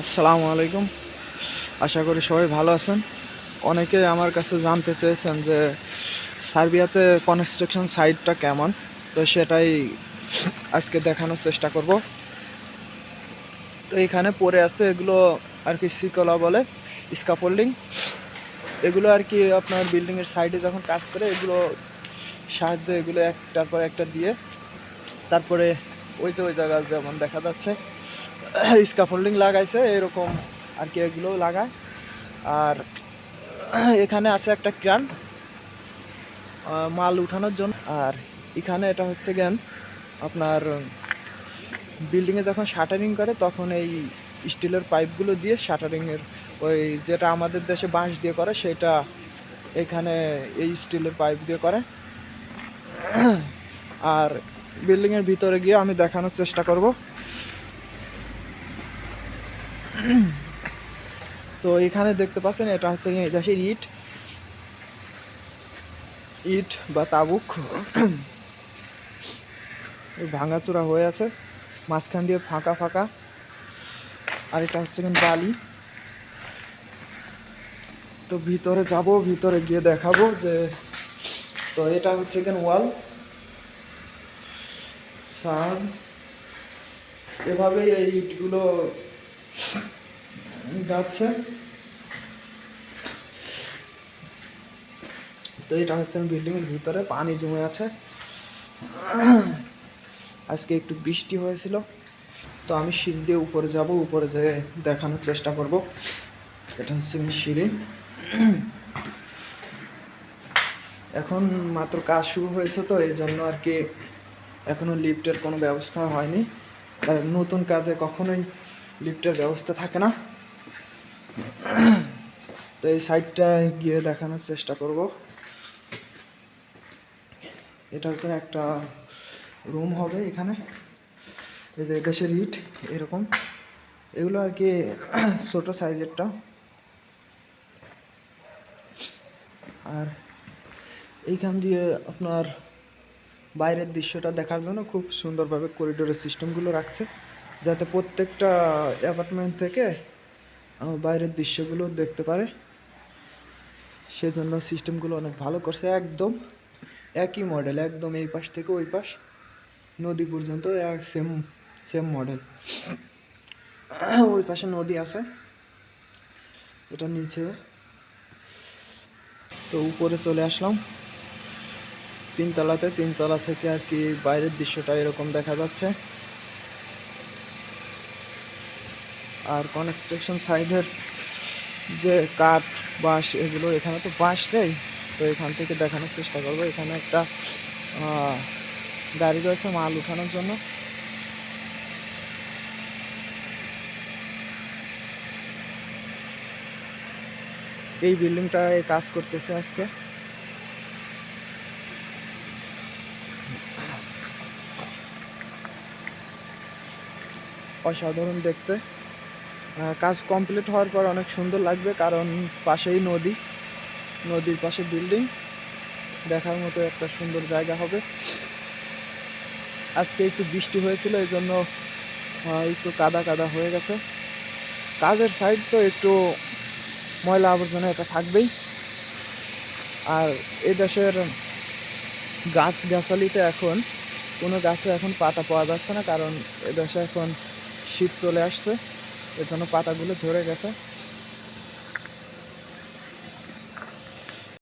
আসসালামু আলাইকুম। আশা করি সবাই ভালো আছেন। অনেকে আমার কাছে জানতে চেয়েছেন যে সার্বিয়াতে কনস্ট্রাকশন সাইটটা কেমন? তো সেটাই আজকে দেখানোর চেষ্টা করব। তো এখানে পড়ে আছে এগুলো আর কি সিকলা বলে স্কাফোল্ডিং এগুলো আর কি আপনার বিল্ডিংয়ের সাইডে যখন কাজ করে, এগুলো সাহায্যে এগুলো একটার পর একটা দিয়ে, তারপরে ওই যে ওই জায়গা যেমন দেখা যাচ্ছে স্কাফোল্ডিং লাগাইছে, এরকম আর কি এগুলো লাগায়। আর এখানে আছে একটা ক্রান মাল উঠানোর জন্য। আর এখানে এটা হচ্ছে জ্ঞান আপনার বিল্ডিংয়ে যখন শাটারিং করে, তখন এই স্টিলের পাইপগুলো দিয়ে শাটারিংয়ের ওই যেটা আমাদের দেশে বাঁশ দিয়ে করে, সেটা এখানে এই স্টিলের পাইপ দিয়ে করে। আর বিল্ডিংয়ের ভিতরে গিয়ে আমি দেখানোর চেষ্টা করব। তো এখানে দেখতে পাচ্ছেন, এটা হচ্ছে দেশের ইট। ইট বা তাবুক ভাঙাচোরা হয়ে আছে, মাঝখান দিয়ে ফাঁকা ফাঁকা। আর এটা হচ্ছে বালি। তো ভিতরে যাব, ভিতরে গিয়ে দেখাবো যে, তো এটা হচ্ছে এখানে ওয়াল। সার, এভাবেই এই ইটগুলো যাচ্ছে তো এটা হচ্ছে বিল্ডিং এর ভিতরে, পানি জমে আছে। আজকে একটু বৃষ্টি হয়েছিল। তো আমি সিঁড়ি দিয়ে উপরে যাব, উপরে যেয়ে দেখানোর চেষ্টা করব। এটা হচ্ছে সিঁড়ি। এখন মাত্র কাজ শুরু হয়েছে তো, এই জন্য আর কি এখনও লিফটের কোনো ব্যবস্থা হয়নি। কারণ নতুন কাজে কখনোই লিফটের ব্যবস্থা থাকে না। তো এই সাইডটায় গিয়ে দেখানোর চেষ্টা করব। এটা হচ্ছে একটা রুম হবে এখানে। এই যে দেশের ইট, এরকম। এগুলো আর কি ছোট সাইজেরটা। আর এইখান দিয়ে আপনার বাইরের দৃশ্যটা দেখার জন্য খুব সুন্দরভাবে করিডোরের সিস্টেমগুলো রাখছে। যাতে প্রত্যেকটা অ্যাপার্টমেন্ট থেকে বাইরের দৃশ্যগুলো দেখতে পারে। সেজন্য সিস্টেমগুলো অনেক ভালো করছে, একদম একই মডেল, একদম এই পাশ থেকে ওই পাশ, নদী পর্যন্ত এক সেম সেম মডেল। ওই পাশে নদী আছে, এটা নিচে। তো উপরে চলে আসলাম। তিনতলাতে, তিনতলা থেকে আর কি বাইরের দৃশ্যটা এরকম দেখা যাচ্ছে। আর কনস্ট্রাকশন সাইডের যে কাঠ, বাঁশ, এগুলো এখানে তো বাঁশ নেই। তো এখান থেকে দেখানোর চেষ্টা করব। এখানে একটা গাড়ি রয়েছে মাল উঠানোর জন্য। এই বিল্ডিংটায় কাজ করতেছে আজকে। অসাধারণ দেখতে। কাজ কমপ্লিট হওয়ার পর অনেক সুন্দর লাগবে, কারণ পাশেই নদী, নদীর পাশে বিল্ডিং দেখার মতো একটা সুন্দর জায়গা হবে। আজকে একটু বৃষ্টি হয়েছিল, এই জন্য একটু কাদা কাদা হয়ে গেছে। কাজের সাইড তো একটু ময়লা আবর্জনা এটা থাকবেই। আর এ দেশের গাছ গাছালিতে এখন, কোনো গাছে এখন পাতা পাওয়া যাচ্ছে না, কারণ এ দেশে এখন শীত চলে আসছে। এর জন্য পাতাগুলো ঝরে গেছে।